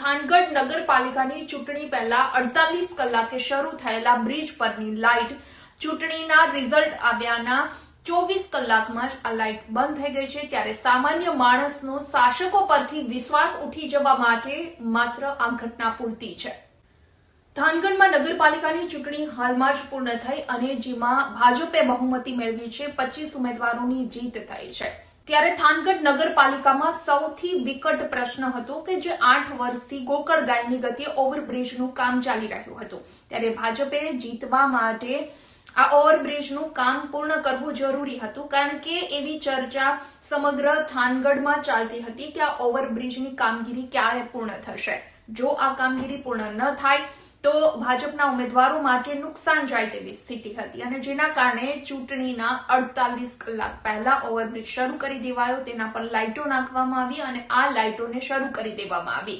થાનગઢ નગરપાલિકાની ચૂંટણી પહેલા અડતાલીસ કલાકે શરૂ થયેલા બ્રિજ પરની લાઇટ ચૂંટણીના રિઝલ્ટ આવ્યાના ચોવીસ કલાકમાં જ આ લાઇટ બંધ થઈ ગઈ છે ત્યારે સામાન્ય માણસનો શાસકો પરથી વિશ્વાસ ઉઠી જવા માટે માત્ર આ ઘટના પૂરતી છે. ધાનગઢમાં નગરપાલિકાની ચૂંટણી હાલમાં જ પૂર્ણ થઈ અને જેમાં ભાજપે બહુમતી મેળવી છે, પચીસ ઉમેદવારોની જીત થઈ છે. ત્યારે થાનગઢ નગરપાલિકામાં સૌથી વિકટ પ્રશ્ન હતો કે જે આઠ વર્ષથી ગોકળ ગાયની ગતિએ ઓવરબ્રિજનું કામ ચાલી રહ્યું હતું. ત્યારે ભાજપે જીતવા માટે આ ઓવરબ્રિજનું કામ પૂર્ણ કરવું જરૂરી હતું, કારણ કે એવી ચર્ચા સમગ્ર થાનગઢમાં ચાલતી હતી કે આ ઓવરબ્રિજની કામગીરી ક્યારે પૂર્ણ થશે. જો આ કામગીરી પૂર્ણ ન થાય તો ભાજપના ઉમેદવારો માટે નુકસાન જાય તેવી સ્થિતિ હતી અને જેના કારણે ચૂંટણીના અડતાલીસ કલાક પહેલા ઓવરબ્રિજ શરૂ કરી દેવાયો. તેના પર લાઇટો નાખવામાં આવી અને આ લાઇટોને શરૂ કરી દેવામાં આવી.